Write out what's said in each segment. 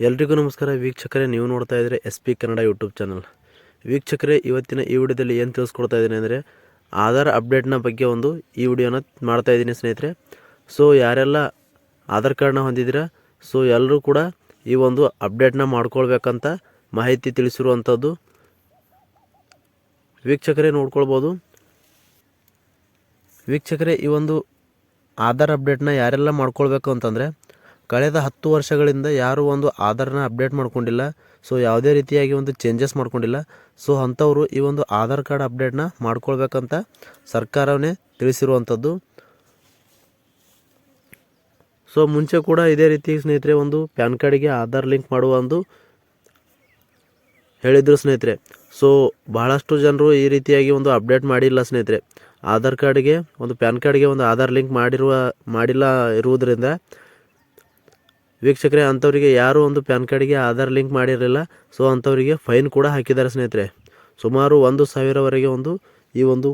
ಎಲ್ರಿಗೂ ನಮಸ್ಕಾರ. ವೀಕ್ಷಕರೇ, ನೀವು ನೋಡ್ತಾ ಇದ್ದರೆ S P Kannada YouTube channel. ವೀಕ್ಷಕರೇ, ಇವತ್ತಿನ ಈ ವಿಡಿಯೋದಲ್ಲಿ ಏನು ತಿಳಿಸ್ಕೊಡ್ತಾ ಇದ್ದೀನಿ ಅಂದರೆ, ಆಧಾರ್ ಅಪ್ಡೇಟ್ನ ಬಗ್ಗೆ ಒಂದು ಈ ವಿಡಿಯೋನ ಮಾಡ್ತಾ ಇದ್ದೀನಿ ಸ್ನೇಹಿತರೆ. ಸೊ, ಯಾರೆಲ್ಲ ಆಧಾರ್ ಕಾರ್ಡ್ನ ಹೊಂದಿದ್ದೀರಾ, ಸೊ, ಎಲ್ಲರೂ ಕೂಡ ಈ ಒಂದು ಅಪ್ಡೇಟ್ನ ಮಾಡ್ಕೊಳ್ಬೇಕಂತ ಮಾಹಿತಿ ತಿಳಿಸಿರುವಂಥದ್ದು ವೀಕ್ಷಕರೇ ನೋಡ್ಕೊಳ್ಬೋದು. ವೀಕ್ಷಕರೇ, ಈ ಒಂದು ಆಧಾರ್ ಅಪ್ಡೇಟ್ನ ಯಾರೆಲ್ಲ ಮಾಡ್ಕೊಳ್ಬೇಕು ಅಂತಂದರೆ ಕಳೆದ ಹತ್ತು ವರ್ಷಗಳಿಂದ ಯಾರು ಒಂದು ಆಧಾರ್ನ ಅಪ್ಡೇಟ್ ಮಾಡ್ಕೊಂಡಿಲ್ಲ. ಸೊ, ಯಾವುದೇ ರೀತಿಯಾಗಿ ಒಂದು ಚೇಂಜಸ್ ಮಾಡ್ಕೊಂಡಿಲ್ಲ. ಸೊ, ಅಂಥವರು ಈ ಒಂದು ಆಧಾರ್ ಕಾರ್ಡ್ ಅಪ್ಡೇಟ್ನ ಮಾಡ್ಕೊಳ್ಬೇಕಂತ ಸರ್ಕಾರವೇ ತಿಳಿಸಿರುವಂಥದ್ದು. ಸೊ, ಮುಂಚೆ ಕೂಡ ಇದೇ ರೀತಿ ಸ್ನೇಹಿತರೆ, ಒಂದು ಪ್ಯಾನ್ ಕಾರ್ಡಿಗೆ ಆಧಾರ್ ಲಿಂಕ್ ಮಾಡುವ ಒಂದು ಹೇಳಿದರು ಸ್ನೇಹಿತರೆ. ಸೊ, ಬಹಳಷ್ಟು ಜನರು ಈ ರೀತಿಯಾಗಿ ಒಂದು ಅಪ್ಡೇಟ್ ಮಾಡಿಲ್ಲ ಸ್ನೇಹಿತರೆ. ಆಧಾರ್ ಕಾರ್ಡ್ಗೆ, ಒಂದು ಪ್ಯಾನ್ ಕಾರ್ಡ್ಗೆ ಒಂದು ಆಧಾರ್ ಲಿಂಕ್ ಮಾಡಿರುವ, ಮಾಡಿಲ್ಲ ಇರುವುದರಿಂದ ವೀಕ್ಷಕರೇ, ಅಂಥವರಿಗೆ ಯಾರು ಒಂದು ಪ್ಯಾನ್ ಕಾರ್ಡ್ಗೆ ಆಧಾರ್ ಲಿಂಕ್ ಮಾಡಿರಲಿಲ್ಲ. ಸೊ, ಅಂಥವರಿಗೆ ಫೈನ್ ಕೂಡ ಹಾಕಿದ್ದಾರೆ ಸ್ನೇಹಿತರೆ. ಸುಮಾರು ಒಂದು ಸಾವಿರವರೆಗೆ ಒಂದು, ಈ ಒಂದು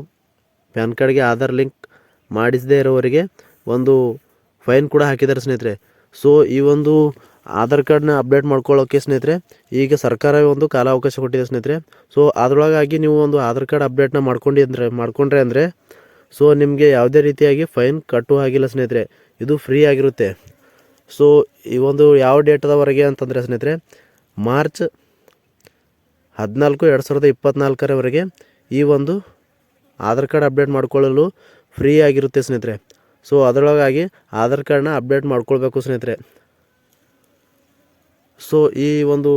ಪ್ಯಾನ್ ಕಾರ್ಡ್ಗೆ ಆಧಾರ್ ಲಿಂಕ್ ಮಾಡಿಸದೇ ಇರೋವರಿಗೆ ಒಂದು ಫೈನ್ ಕೂಡ ಹಾಕಿದ್ದಾರೆ ಸ್ನೇಹಿತರೆ. ಸೊ, ಈ ಒಂದು ಆಧಾರ್ ಕಾರ್ಡ್ನ ಅಪ್ಡೇಟ್ ಮಾಡ್ಕೊಳ್ಳೋಕೆ ಸ್ನೇಹಿತರೆ, ಈಗ ಸರ್ಕಾರವೇ ಒಂದು ಕಾಲಾವಕಾಶ ಕೊಟ್ಟಿದೆ ಸ್ನೇಹಿತರೆ. ಸೊ, ಅದರೊಳಗಾಗಿ ನೀವು ಒಂದು ಆಧಾರ್ ಕಾರ್ಡ್ ಅಪ್ಡೇಟ್ನ ಮಾಡ್ಕೊಂಡು ಅಂದರೆ, ಮಾಡಿಕೊಂಡ್ರೆ ಅಂದರೆ, ಸೊ, ನಿಮಗೆ ಯಾವುದೇ ರೀತಿಯಾಗಿ ಫೈನ್ ಕಟ್ಟುವ ಹಾಗಿಲ್ಲ ಸ್ನೇಹಿತರೆ. ಇದು ಫ್ರೀ ಆಗಿರುತ್ತೆ. ಸೊ, ಈ ಒಂದು ಯಾವ ಡೇಟದವರೆಗೆ ಅಂತಂದರೆ ಸ್ನೇಹಿತರೆ ಮಾರ್ಚ್ ಹದಿನಾಲ್ಕು ಎರಡು ಸಾವಿರದ ಇಪ್ಪತ್ತ್ನಾಲ್ಕರವರೆಗೆ ಈ ಒಂದು ಆಧಾರ್ ಕಾರ್ಡ್ ಅಪ್ಡೇಟ್ ಮಾಡ್ಕೊಳ್ಳಲು ಫ್ರೀ ಆಗಿರುತ್ತೆ ಸ್ನೇಹಿತರೆ. ಸೊ, ಅದರೊಳಗಾಗಿ ಆಧಾರ್ ಕಾರ್ಡ್ನ ಅಪ್ಡೇಟ್ ಮಾಡ್ಕೊಳ್ಬೇಕು ಸ್ನೇಹಿತರೆ. ಸೊ, ಈ ಒಂದು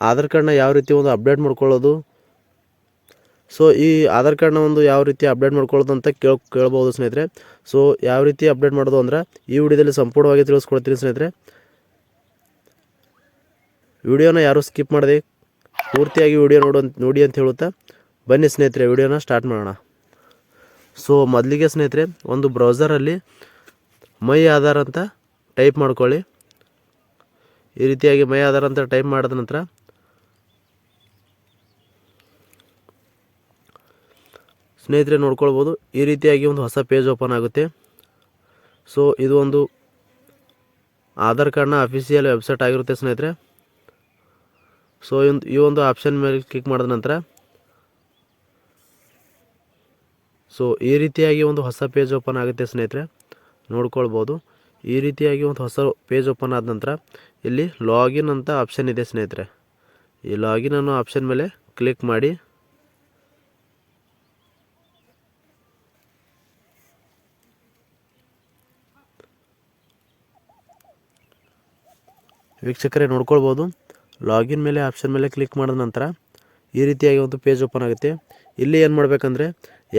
ಆಧಾರ್ ಕಾರ್ಡ್ನ ಯಾವ ರೀತಿ ಒಂದು ಅಪ್ಡೇಟ್ ಮಾಡ್ಕೊಳ್ಳೋದು ಸೊ ಈ ಆಧಾರ್ ಕಾರ್ಡ್ನ ಒಂದು ಯಾವ ರೀತಿ ಅಪ್ಡೇಟ್ ಮಾಡ್ಕೊಳ್ಳೋದು ಅಂತ ಕೇಳ್, ಕೇಳ್ಬೋದು ಸ್ನೇಹಿತರೆ. ಸೊ ಯಾವ ರೀತಿ ಅಪ್ಡೇಟ್ ಮಾಡೋದು ಅಂದ್ರೆ ಈ ವಿಡಿಯೋದಲ್ಲಿ ಸಂಪೂರ್ಣವಾಗಿ ತಿಳಿಸ್ಕೊಡ್ತೀನಿ ಸ್ನೇಹಿತರೆ. ವಿಡಿಯೋನ ಯಾರು ಸ್ಕಿಪ್ ಮಾಡಿದೆ ಪೂರ್ತಿಯಾಗಿ ವಿಡಿಯೋ ನೋಡು ನೋಡಿ ಅಂತ ಹೇಳುತ್ತಾ ಬನ್ನಿ ಸ್ನೇಹಿತರೆ, ವಿಡಿಯೋನ ಸ್ಟಾರ್ಟ್ ಮಾಡೋಣ. ಸೊ ಮೊದಲಿಗೆ ಸ್ನೇಹಿತರೆ, ಒಂದು ಬ್ರೌಸರಲ್ಲಿ ಮೈ ಆಧಾರ್ ಅಂತ ಟೈಪ್ ಮಾಡ್ಕೊಳ್ಳಿ. ಈ ರೀತಿಯಾಗಿ ಮೈ ಆಧಾರ್ ಅಂತ ಟೈಪ್ ಮಾಡಿದ ನಂತರ ಸ್ನೇಹಿತರೆ ನೋಡ್ಕೊಳ್ಬೋದು. ಈ ರೀತಿಯಾಗಿ ಒಂದು ಹೊಸ ಪೇಜ್ ಓಪನ್ ಆಗುತ್ತೆ. ಸೊ ಇದು ಒಂದು ಆಧಾರ್ ಕಾರ್ಡ್ನ ಅಫಿಷಿಯಲ್ ವೆಬ್ಸೈಟ್ ಆಗಿರುತ್ತೆ ಸ್ನೇಹಿತರೆ. ಸೊ ಈ ಒಂದು ಆಪ್ಷನ್ ಮೇಲೆ ಕ್ಲಿಕ್ ಮಾಡಿದ ನಂತರ ಸೊ ಈ ರೀತಿಯಾಗಿ ಒಂದು ಹೊಸ ಪೇಜ್ ಓಪನ್ ಆಗುತ್ತೆ ಸ್ನೇಹಿತರೆ. ನೋಡ್ಕೊಳ್ಬೋದು. ಈ ರೀತಿಯಾಗಿ ಒಂದು ಹೊಸ ಪೇಜ್ ಓಪನ್ ಆದ ನಂತರ, ಇಲ್ಲಿ ಲಾಗಿನ್ ಅಂತ ಆಪ್ಷನ್ ಇದೆ ಸ್ನೇಹಿತರೆ. ಈ ಲಾಗಿನ್ ಅನ್ನೋ ಆಪ್ಷನ್ ಮೇಲೆ ಕ್ಲಿಕ್ ಮಾಡಿ ವೀಕ್ಷಕರೇ ನೋಡ್ಕೊಳ್ಬೋದು. ಲಾಗಿನ್ ಮೇಲೆ, ಆಪ್ಷನ್ ಮೇಲೆ ಕ್ಲಿಕ್ ಮಾಡಿದ ನಂತರ ಈ ರೀತಿಯಾಗಿ ಒಂದು ಪೇಜ್ ಓಪನ್ ಆಗುತ್ತೆ. ಇಲ್ಲಿ ಏನು ಮಾಡಬೇಕಂದ್ರೆ,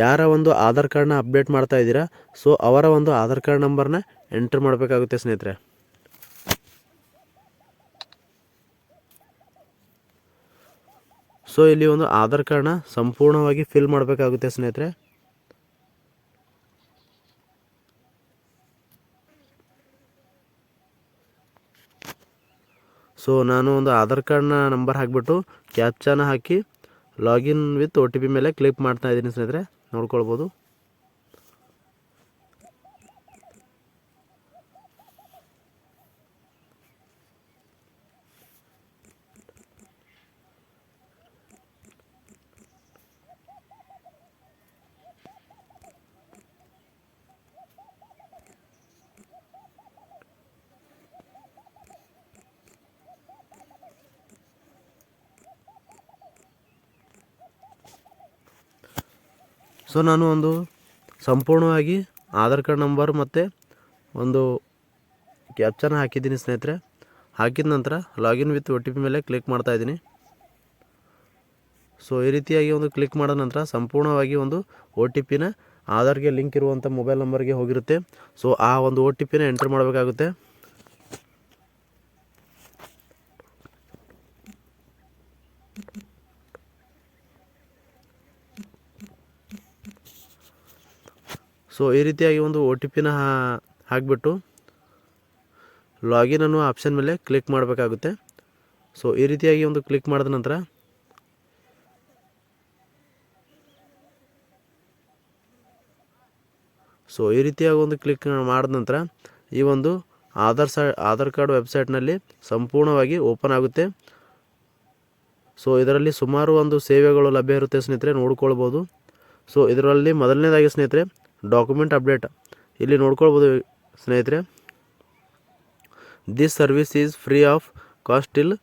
ಯಾರ ಒಂದು ಆಧಾರ್ ಕಾರ್ಡ್ನ ಅಪ್ಡೇಟ್ ಮಾಡ್ತಾ ಇದ್ದೀರಾ, ಸೊ ಅವರ ಒಂದು ಆಧಾರ್ ಕಾರ್ಡ್ ನಂಬರ್ನ ಎಂಟರ್ ಮಾಡಬೇಕಾಗುತ್ತೆ ಸ್ನೇಹಿತರೆ. ಸೊ ಇಲ್ಲಿ ಒಂದು ಆಧಾರ್ ಕಾರ್ಡ್ನ ಸಂಪೂರ್ಣವಾಗಿ ಫಿಲ್ ಮಾಡಬೇಕಾಗುತ್ತೆ ಸ್ನೇಹಿತರೆ. ಸೊ ನಾನು ಒಂದು ಆಧಾರ್ ಕಾರ್ಡ್ನ ನಂಬರ್ ಹಾಕಿಬಿಟ್ಟು ಕ್ಯಾಪ್ಚಾನ ಹಾಕಿ login with O T P ಮೇಲೆ ಕ್ಲಿಕ್ ಮಾಡ್ತಾ ಇದ್ದೀನಿ ಸ್ನೇಹಿತರೆ. ನೋಡ್ಕೊಳ್ಬೋದು. ಸೊ ನಾನು ಒಂದು ಸಂಪೂರ್ಣವಾಗಿ ಆಧಾರ್ ಕಾರ್ಡ್ ನಂಬರ್ ಮತ್ತು ಒಂದು ಕ್ಯಾಪ್ಚನ ಹಾಕಿದ್ದೀನಿ ಸ್ನೇಹಿತರೆ. ಹಾಕಿದ ನಂತರ login with O T P ಮೇಲೆ ಕ್ಲಿಕ್ ಮಾಡ್ತಾ ಇದ್ದೀನಿ. ಸೊ ಈ ರೀತಿಯಾಗಿ ಒಂದು ಕ್ಲಿಕ್ ಮಾಡಿದ ನಂತರ ಸಂಪೂರ್ಣವಾಗಿ ಒಂದು ಒ ಟಿ ಪಿನ ಆಧಾರ್ಗೆ ಲಿಂಕ್ ಇರುವಂಥ ಮೊಬೈಲ್ ನಂಬರ್ಗೆ ಹೋಗಿರುತ್ತೆ. ಸೊ ಆ ಒಂದು ಒ ಟಿ ಪಿನ ಎಂಟ್ರ್ ಮಾಡಬೇಕಾಗುತ್ತೆ. ಸೊ ಈ ರೀತಿಯಾಗಿ ಒಂದು ಒ ಟಿ ಪಿನ ಹಾಕಿಬಿಟ್ಟು ಲಾಗಿನ್ ಅನ್ನೋ ಆಪ್ಷನ್ ಮೇಲೆ ಕ್ಲಿಕ್ ಮಾಡಬೇಕಾಗುತ್ತೆ. ಸೊ ಈ ರೀತಿಯಾಗಿ ಒಂದು ಕ್ಲಿಕ್ ಮಾಡಿದ ನಂತರ ಸೊ ಈ ರೀತಿಯಾಗಿ ಒಂದು ಕ್ಲಿಕ್ ಮಾಡಿದ ನಂತರ ಈ ಒಂದು ಆಧಾರ್ ಸಾ, ಆಧಾರ್ ಕಾರ್ಡ್ ವೆಬ್ಸೈಟ್ನಲ್ಲಿ ಸಂಪೂರ್ಣವಾಗಿ ಓಪನ್ ಆಗುತ್ತೆ. ಸೊ ಇದರಲ್ಲಿ ಸುಮಾರು ಒಂದು ಸೇವೆಗಳು ಲಭ್ಯ ಇರುತ್ತೆ ಸ್ನೇಹಿತರೆ, ನೋಡ್ಕೊಳ್ಬೋದು. ಸೊ ಇದರಲ್ಲಿ ಮೊದಲನೇದಾಗಿ ಸ್ನೇಹಿತರೆ ಡಾಕ್ಯುಮೆಂಟ್ ಅಪ್ಡೇಟ್. ಇಲ್ಲಿ ನೋಡ್ಕೊಳ್ಬೋದು ಸ್ನೇಹಿತರೆ. This service is free of cost till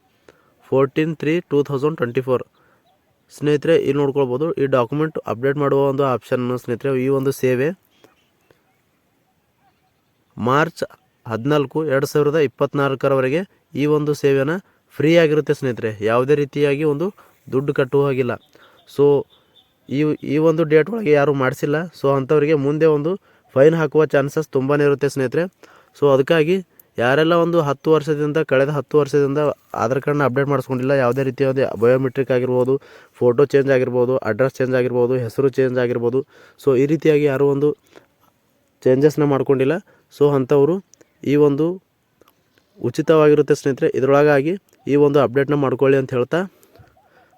fourteen three two thousand twenty four ಸ್ನೇಹಿತರೆ, ಇಲ್ಲಿ ನೋಡ್ಕೊಳ್ಬೋದು, ಈ ಡಾಕ್ಯುಮೆಂಟ್ ಅಪ್ಡೇಟ್ ಮಾಡುವ ಒಂದು ಆಪ್ಷನ್ ಸ್ನೇಹಿತರೆ, ಈ ಒಂದು ಸೇವೆ. ಮಾರ್ಚ್ ಹದಿನಾಲ್ಕು ಎರಡು ಸಾವಿರದ ಇಪ್ಪತ್ತ್ನಾಲ್ಕರವರೆಗೆ ಈ ಒಂದು ಸೇವೆನ ಫ್ರೀ ಆಗಿರುತ್ತೆ ಸ್ನೇಹಿತರೆ. ಯಾವುದೇ ರೀತಿಯಾಗಿ ಒಂದು ದುಡ್ಡು ಕಟ್ಟುವ ಹಾಗಿಲ್ಲ. ಸೊ ಈ ಈ ಒಂದು ಡೇಟ್ ಒಳಗೆ ಯಾರು ಮಾಡಿಸಿಲ್ಲ. ಸೊ ಅಂಥವರಿಗೆ ಮುಂದೆ ಒಂದು ಫೈನ್ ಹಾಕುವ ಚಾನ್ಸಸ್ ತುಂಬಾ ಇರುತ್ತೆ ಸ್ನೇಹಿತರೆ. ಸೊ ಅದಕ್ಕಾಗಿ ಯಾರೆಲ್ಲ ಒಂದು ಹತ್ತು ವರ್ಷದಿಂದ, ಕಳೆದ ಹತ್ತು ವರ್ಷದಿಂದ ಆಧಾರ್ ಕಾರ್ಡ್ನ ಅಪ್ಡೇಟ್ ಮಾಡಿಸ್ಕೊಂಡಿಲ್ಲ, ಯಾವುದೇ ರೀತಿಯ ಒಂದು ಬಯೋಮೆಟ್ರಿಕ್ ಆಗಿರ್ಬೋದು ಫೋಟೋ ಚೇಂಜ್ ಆಗಿರ್ಬೋದು ಅಡ್ರೆಸ್ ಚೇಂಜ್ ಆಗಿರ್ಬೋದು, ಹೆಸರು ಚೇಂಜ್ ಆಗಿರ್ಬೋದು ಸೊ ಈ ರೀತಿಯಾಗಿ ಯಾರೂ ಒಂದು ಚೇಂಜಸ್ನ ಮಾಡ್ಕೊಂಡಿಲ್ಲ. ಸೊ ಅಂಥವರು ಈ ಒಂದು ಉಚಿತವಾಗಿರುತ್ತೆ ಸ್ನೇಹಿತರೆ. ಇದರೊಳಗಾಗಿ ಈ ಒಂದು ಅಪ್ಡೇಟ್ನ ಮಾಡ್ಕೊಳ್ಳಿ ಅಂತ ಹೇಳ್ತಾ.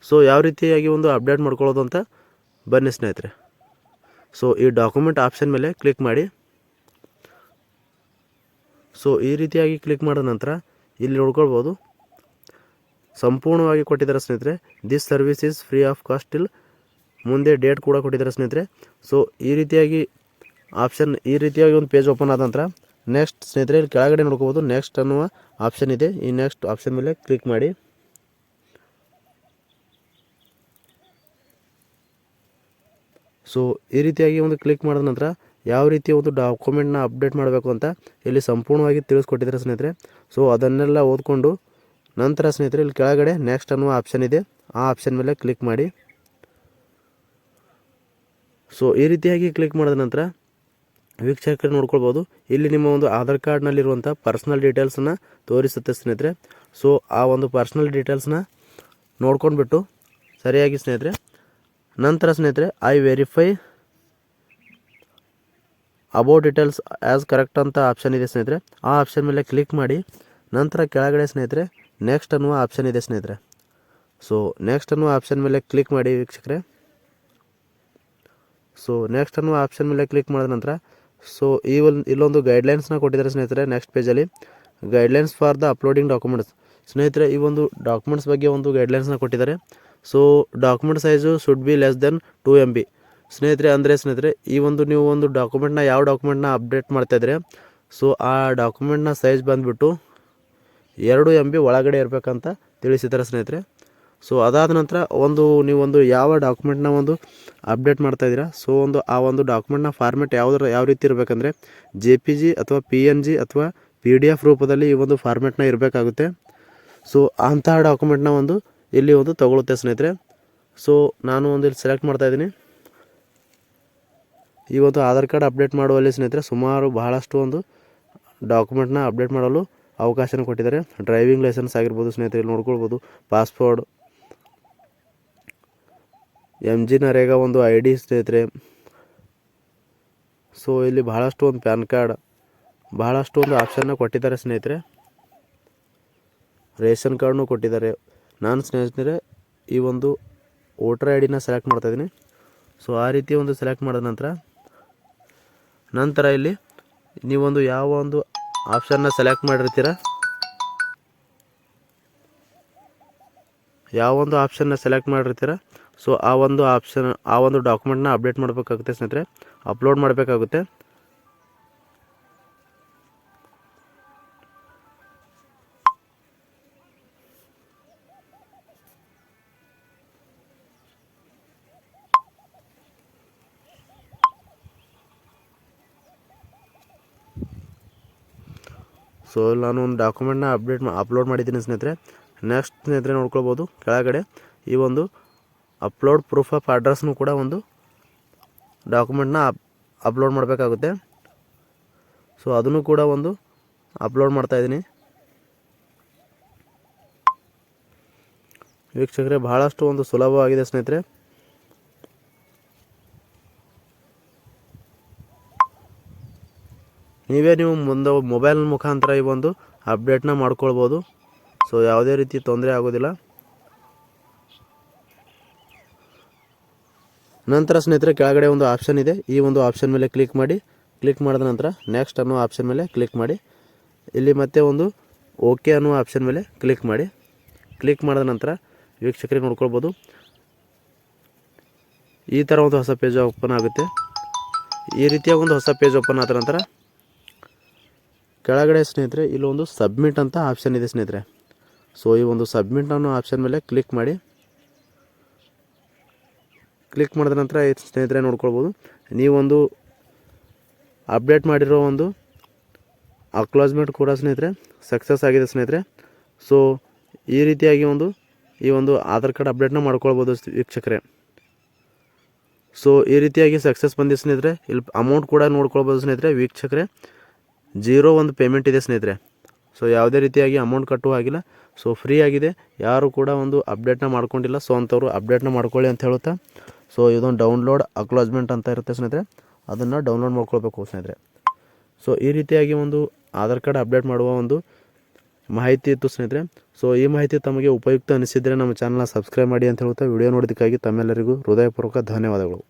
ಸೊ ಯಾವ ರೀತಿಯಾಗಿ ಒಂದು ಅಪ್ಡೇಟ್ ಮಾಡ್ಕೊಳ್ಳೋದು ಅಂತ ಬನ್ನಿ ಸ್ನೇಹಿತರೆ. ಸೊ ಈ ಡಾಕ್ಯುಮೆಂಟ್ ಆಪ್ಷನ್ ಮೇಲೆ ಕ್ಲಿಕ್ ಮಾಡಿ. ಸೊ ಈ ರೀತಿಯಾಗಿ ಕ್ಲಿಕ್ ಮಾಡಿದ ನಂತರ ಇಲ್ಲಿ ನೋಡ್ಕೊಳ್ಬೋದು. ಸಂಪೂರ್ಣವಾಗಿ ಕೊಟ್ಟಿದ್ದಾರೆ ಸ್ನೇಹಿತರೆ. This service is free of cost till ಮುಂದೆ ಡೇಟ್ ಕೂಡ ಕೊಟ್ಟಿದ್ದಾರೆ ಸ್ನೇಹಿತರೆ. ಸೊ ಈ ರೀತಿಯಾಗಿ ಆಪ್ಷನ್ ಈ ರೀತಿಯಾಗಿ ಒಂದು ಪೇಜ್ ಓಪನ್ ಆದ ನಂತರ ನೆಕ್ಸ್ಟ್ ಸ್ನೇಹಿತರೆ, ಇಲ್ಲಿ ಕೆಳಗಡೆ ನೋಡ್ಕೋಬೋದು ನೆಕ್ಸ್ಟ್ ಅನ್ನುವ ಆಪ್ಷನ್ ಇದೆ. ಈ ನೆಕ್ಸ್ಟ್ ಆಪ್ಷನ್ ಮೇಲೆ ಕ್ಲಿಕ್ ಮಾಡಿ. ಸೊ ಈ ರೀತಿಯಾಗಿ ಒಂದು ಕ್ಲಿಕ್ ಮಾಡಿದ ನಂತರ ಯಾವ ರೀತಿ ಒಂದು ಡಾಕ್ಯುಮೆಂಟ್ನ ಅಪ್ಡೇಟ್ ಮಾಡಬೇಕು ಅಂತ ಇಲ್ಲಿ ಸಂಪೂರ್ಣವಾಗಿ ತಿಳಿಸ್ಕೊಟ್ಟಿದ್ದಾರೆ ಸ್ನೇಹಿತರೆ. ಸೊ ಅದನ್ನೆಲ್ಲ ಓದ್ಕೊಂಡು ನಂತರ ಸ್ನೇಹಿತರೆ, ಇಲ್ಲಿ ಕೆಳಗಡೆ ನೆಕ್ಸ್ಟ್ ಅನ್ನುವ ಆಪ್ಷನ್ ಇದೆ. ಆ ಆಪ್ಷನ್ ಮೇಲೆ ಕ್ಲಿಕ್ ಮಾಡಿ. ಸೊ ಈ ರೀತಿಯಾಗಿ ಕ್ಲಿಕ್ ಮಾಡಿದ ನಂತರ ವೀಕ್ಷಕರು ನೋಡ್ಕೊಳ್ಬೋದು, ಇಲ್ಲಿ ನಿಮ್ಮ ಒಂದು ಆಧಾರ್ ಕಾರ್ಡ್ನಲ್ಲಿರುವಂಥ ಪರ್ಸ್ನಲ್ ಡೀಟೇಲ್ಸನ್ನು ತೋರಿಸುತ್ತೆ ಸ್ನೇಹಿತರೆ. ಸೊ ಆ ಒಂದು ಪರ್ಸ್ನಲ್ ಡೀಟೇಲ್ಸ್ನ ನೋಡ್ಕೊಂಡ್ಬಿಟ್ಟು ಸರಿಯಾಗಿ ಸ್ನೇಹಿತರೆ ನಂತರ ಸ್ನೇಹಿತರೆ I verify about details as correct ಅಂತ ಆಪ್ಷನ್ ಇದೆ ಸ್ನೇಹಿತರೆ. ಆ ಆಪ್ಷನ್ ಮೇಲೆ ಕ್ಲಿಕ್ ಮಾಡಿ, ನಂತರ ಕೆಳಗಡೆ ಸ್ನೇಹಿತರೆ ನೆಕ್ಸ್ಟ್ ಅನ್ನುವ ಆಪ್ಷನ್ ಇದೆ ಸ್ನೇಹಿತರೆ. ಸೊ ನೆಕ್ಸ್ಟ್ ಅನ್ನುವ ಆಪ್ಷನ್ ಮೇಲೆ ಕ್ಲಿಕ್ ಮಾಡಿ ವೀಕ್ಷಕರೇ. ಸೊ ನೆಕ್ಸ್ಟ್ ಅನ್ನುವ ಆಪ್ಷನ್ ಮೇಲೆ ಕ್ಲಿಕ್ ಮಾಡಿದ ನಂತರ ಸೊ ಈ ಒಂದು, ಇಲ್ಲೊಂದು ಗೈಡ್ಲೈನ್ಸ್ನ ಕೊಟ್ಟಿದ್ದಾರೆ ಸ್ನೇಹಿತರೆ next ಪೇಜಲ್ಲಿ guidelines for the uploading documents ಸ್ನೇಹಿತರೆ, ಈ ಒಂದು ಡಾಕ್ಯುಮೆಂಟ್ಸ್ ಬಗ್ಗೆ ಒಂದು ಗೈಡ್ಲೈನ್ಸ್ನ ಕೊಟ್ಟಿದ್ದಾರೆ. So document size should be less than two M B ಸ್ನೇಹಿತರೆ, ಅಂದರೆ ಸ್ನೇಹಿತರೆ, ಈ ಒಂದು ನೀವು ಒಂದು ಡಾಕ್ಯುಮೆಂಟ್ನ ಯಾವ ಡಾಕ್ಯುಮೆಂಟ್ನ ಅಪ್ಡೇಟ್ ಮಾಡ್ತಾಯಿದ್ರೆ ಸೊ ಆ ಡಾಕ್ಯುಮೆಂಟ್ನ ಸೈಜ್ ಬಂದುಬಿಟ್ಟು ಎರಡು ಎಂ ಬಿ ಒಳಗಡೆ ಇರಬೇಕಂತ ತಿಳಿಸಿದ್ದಾರೆ ಸ್ನೇಹಿತರೆ. ಸೊ ಅದಾದ ನಂತರ ಒಂದು ನೀವು ಒಂದು ಯಾವ ಡಾಕ್ಯುಮೆಂಟ್ನ ಒಂದು ಅಪ್ಡೇಟ್ ಮಾಡ್ತಾಯಿದ್ದೀರಾ ಸೊ ಒಂದು ಆ ಒಂದು ಡಾಕ್ಯುಮೆಂಟ್ನ ಫಾರ್ಮೆಟ್ ಯಾವುದರ, ಯಾವ ರೀತಿ ಇರಬೇಕಂದ್ರೆ ಜೆ ಪಿ ಜಿ ಅಥವಾ ಪಿ ಎನ್ ಜಿ ಅಥವಾ ಪಿ ಡಿ ಎಫ್ ರೂಪದಲ್ಲಿ ಈ ಒಂದು ಫಾರ್ಮೆಟ್ನ ಇರಬೇಕಾಗುತ್ತೆ. ಸೊ ಅಂತಹ ಡಾಕ್ಯುಮೆಂಟ್ನ ಒಂದು ಇಲ್ಲಿ ಒಂದು ತಗೊಳುತ್ತೆ ಸ್ನೇಹಿತರೆ. ಸೊ ನಾನು ಒಂದು ಇಲ್ಲಿ ಸೆಲೆಕ್ಟ್ ಮಾಡ್ತಾ ಇದ್ದೀನಿ. ಈ ಒಂದು ಆಧಾರ್ ಕಾರ್ಡ್ ಅಪ್ಡೇಟ್ ಮಾಡುವಲ್ಲಿ ಸ್ನೇಹಿತರೆ ಸುಮಾರು ಬಹಳಷ್ಟು ಒಂದು ಡಾಕ್ಯುಮೆಂಟ್ನ ಅಪ್ಡೇಟ್ ಮಾಡಲು ಅವಕಾಶನ ಕೊಟ್ಟಿದ್ದಾರೆ. ಡ್ರೈವಿಂಗ್ ಲೈಸೆನ್ಸ್ ಆಗಿರ್ಬೋದು ಸ್ನೇಹಿತರೆ, ಇಲ್ಲಿ ನೋಡ್ಕೊಳ್ಬೋದು. ಪಾಸ್ಪೋರ್ಟ್ ಎಂ ಜಿ ನರೇಗಾ ಒಂದು ಐ ಡಿ ಸ್ನೇಹಿತರೆ. ಸೊ ಇಲ್ಲಿ ಬಹಳಷ್ಟು ಒಂದು ಪ್ಯಾನ್ ಕಾರ್ಡ್, ಬಹಳಷ್ಟು ಒಂದು ಆಪ್ಷನ್ನ ಕೊಟ್ಟಿದ್ದಾರೆ ಸ್ನೇಹಿತರೆ. ರೇಷನ್ ಕಾರ್ಡ್ನು ಕೊಟ್ಟಿದ್ದಾರೆ. ನಾನು ಸ್ನೇಹಿತರೆ, ಈ ಒಂದು ವೋಟರ್ ಐ ಡಿನ ಸೆಲೆಕ್ಟ್ ಮಾಡ್ತಾಯಿದ್ದೀನಿ ಸೊ ಆ ರೀತಿ ಒಂದು ಸೆಲೆಕ್ಟ್ ಮಾಡಿದ ನಂತರ ನಂತರ ಇಲ್ಲಿ ನೀವೊಂದು ಯಾವ ಒಂದು ಆಪ್ಷನ್ನ ಸೆಲೆಕ್ಟ್ ಮಾಡಿರ್ತೀರ? ಯಾವ ಒಂದು ಆಪ್ಷನ್ನ ಸೆಲೆಕ್ಟ್ ಮಾಡಿರ್ತೀರ? ಸೊ ಆ ಒಂದು ಆಪ್ಷನ್ ಆ ಒಂದು ಡಾಕ್ಯುಮೆಂಟ್ನ ಅಪ್ಡೇಟ್ ಮಾಡಬೇಕಾಗುತ್ತೆ ಸ್ನೇಹಿತರೆ. ಅಪ್ಲೋಡ್ ಮಾಡಬೇಕಾಗುತ್ತೆ. ಸೊ ನಾನು ಒಂದು ಡಾಕ್ಯುಮೆಂಟ್ನ ಅಪ್ಡೇಟ್ ಅಪ್ಲೋಡ್ ಮಾಡಿದ್ದೀನಿ ಸ್ನೇಹಿತರೆ. ನೆಕ್ಸ್ಟ್ ಸ್ನೇಹಿತರೆ ನೋಡ್ಕೊಳ್ಬೋದು. ಕೆಳಗಡೆ ಈ ಒಂದು ಅಪ್ಲೋಡ್ ಪ್ರೂಫ್ ಆಫ್ ಅಡ್ರೆಸ್ನು ಕೂಡ ಒಂದು ಡಾಕ್ಯುಮೆಂಟ್ನ ಅಪ್ ಅಪ್ಲೋಡ್ ಮಾಡಬೇಕಾಗುತ್ತೆ. ಸೊ ಅದನ್ನು ಕೂಡ ಒಂದು ಅಪ್ಲೋಡ್ ಮಾಡ್ತಾಯಿದ್ದೀನಿ ವೀಕ್ಷಕರೇ, ಬಹಳಷ್ಟು ಒಂದು ಸುಲಭವಾಗಿದೆ ಸ್ನೇಹಿತರೆ. ನೀವೇ ನೀವು ಮುಂದೆ ಮೊಬೈಲ್ ಮುಖಾಂತರ ಈ ಒಂದು ಅಪ್ಡೇಟ್ನ ಮಾಡ್ಕೊಳ್ಬೋದು. ಸೊ ಯಾವುದೇ ರೀತಿ ತೊಂದರೆ ಆಗೋದಿಲ್ಲ. ನಂತರ ಸ್ನೇಹಿತರೆ, ಕೆಳಗಡೆ ಒಂದು ಆಪ್ಷನ್ ಇದೆ. ಈ ಒಂದು ಆಪ್ಷನ್ ಮೇಲೆ ಕ್ಲಿಕ್ ಮಾಡಿ. ಕ್ಲಿಕ್ ಮಾಡಿದ ನಂತರ ನೆಕ್ಸ್ಟ್ ಅನ್ನೋ ಆಪ್ಷನ್ ಮೇಲೆ ಕ್ಲಿಕ್ ಮಾಡಿ. ಇಲ್ಲಿ ಮತ್ತೆ ಒಂದು ಓಕೆ ಅನ್ನೋ ಆಪ್ಷನ್ ಮೇಲೆ ಕ್ಲಿಕ್ ಮಾಡಿ. ಕ್ಲಿಕ್ ಮಾಡಿದ ನಂತರ ವೀಕ್ಷಕರಿಗೆ ನೋಡ್ಕೊಳ್ಬೋದು. ಈ ಥರ ಒಂದು ಹೊಸ ಪೇಜ್ ಓಪನ್ ಆಗುತ್ತೆ. ಈ ರೀತಿಯ ಒಂದು ಹೊಸ ಪೇಜ್ ಓಪನ್ ಆದ ನಂತರ ಕೆಳಗಡೆ ಸ್ನೇಹಿತರೆ ಇಲ್ಲೊಂದು ಸಬ್ಮಿಟ್ ಅಂತ ಆಪ್ಷನ್ ಇದೆ ಸ್ನೇಹಿತರೆ. ಸೊ ಈ ಒಂದು ಸಬ್ಮಿಟ್ ಅನ್ನೋ ಆಪ್ಷನ್ ಮೇಲೆ ಕ್ಲಿಕ್ ಮಾಡಿ. ಕ್ಲಿಕ್ ಮಾಡಿದ ನಂತರ ಸ್ನೇಹಿತರೆ ನೋಡ್ಕೊಳ್ಬೋದು. ನೀವೊಂದು ಅಪ್ಡೇಟ್ ಮಾಡಿರೋ ಒಂದು ಅಕ್ಲಾಸ್ಮೆಂಟ್ ಕೂಡ ಸ್ನೇಹಿತರೆ ಸಕ್ಸಸ್ ಆಗಿದೆ ಸ್ನೇಹಿತರೆ. ಸೊ ಈ ರೀತಿಯಾಗಿ ಒಂದು, ಈ ಒಂದು ಆಧಾರ್ ಕಾರ್ಡ್ ಅಪ್ಡೇಟ್ನ ಮಾಡ್ಕೊಳ್ಬೋದು ವೀಕ್ಷಕರೇ. ಸೊ ಈ ರೀತಿಯಾಗಿ ಸಕ್ಸಸ್ ಬಂದಿದೆ ಸ್ನೇಹಿತರೆ. ಇಲ್ಲಿ ಅಮೌಂಟ್ ಕೂಡ ನೋಡ್ಕೊಳ್ಬೋದು ಸ್ನೇಹಿತರೆ, ವೀಕ್ಷಕರೇ. ಜೀರೋ ಒಂದು ಪೇಮೆಂಟ್ ಇದೆ ಸ್ನೇಹಿತರೆ. ಸೊ ಯಾವುದೇ ರೀತಿಯಾಗಿ ಅಮೌಂಟ್ ಕಟ್ಟುವ ಆಗಿಲ್ಲ ಸೊ ಫ್ರೀ ಆಗಿದೆ. ಯಾರು ಕೂಡ ಒಂದು ಅಪ್ಡೇಟ್ನ ಮಾಡ್ಕೊಂಡಿಲ್ಲ. ಸೊ ಅಂಥವ್ರು ಅಪ್ಡೇಟ್ನ ಮಾಡ್ಕೊಳ್ಳಿ ಅಂತ ಹೇಳುತ್ತಾ? ಸೊ ಇದೊಂದು ಡೌನ್ಲೋಡ್ ಅಕ್ಲಾಜ್ಮೆಂಟ್ ಅಂತ ಇರುತ್ತೆ ಸ್ನೇಹಿತರೆ. ಅದನ್ನು ಡೌನ್ಲೋಡ್ ಮಾಡ್ಕೊಳ್ಬೇಕು ಸ್ನೇಹಿತರೆ. ಸೊ ಈ ರೀತಿಯಾಗಿ ಒಂದು ಆಧಾರ್ ಕಾರ್ಡ್ ಅಪ್ಡೇಟ್ ಮಾಡುವ ಒಂದು ಮಾಹಿತಿ ಇತ್ತು ಸ್ನೇಹಿತರೆ. ಸೊ ಈ ಮಾಹಿತಿ ತಮಗೆ ಉಪಯುಕ್ತ ಅನಿಸಿದರೆ ನಮ್ಮ ಚಾನಲ್ನ ಸಬ್ಸ್ಕ್ರೈಬ್ ಮಾಡಿ ಅಂತ ಹೇಳ್ತಾ ವಿಡಿಯೋ ನೋಡೋದಕ್ಕಾಗಿ ತಮ್ಮೆಲ್ಲರಿಗೂ ಹೃದಯಪೂರ್ವಕ ಧನ್ಯವಾದಗಳು.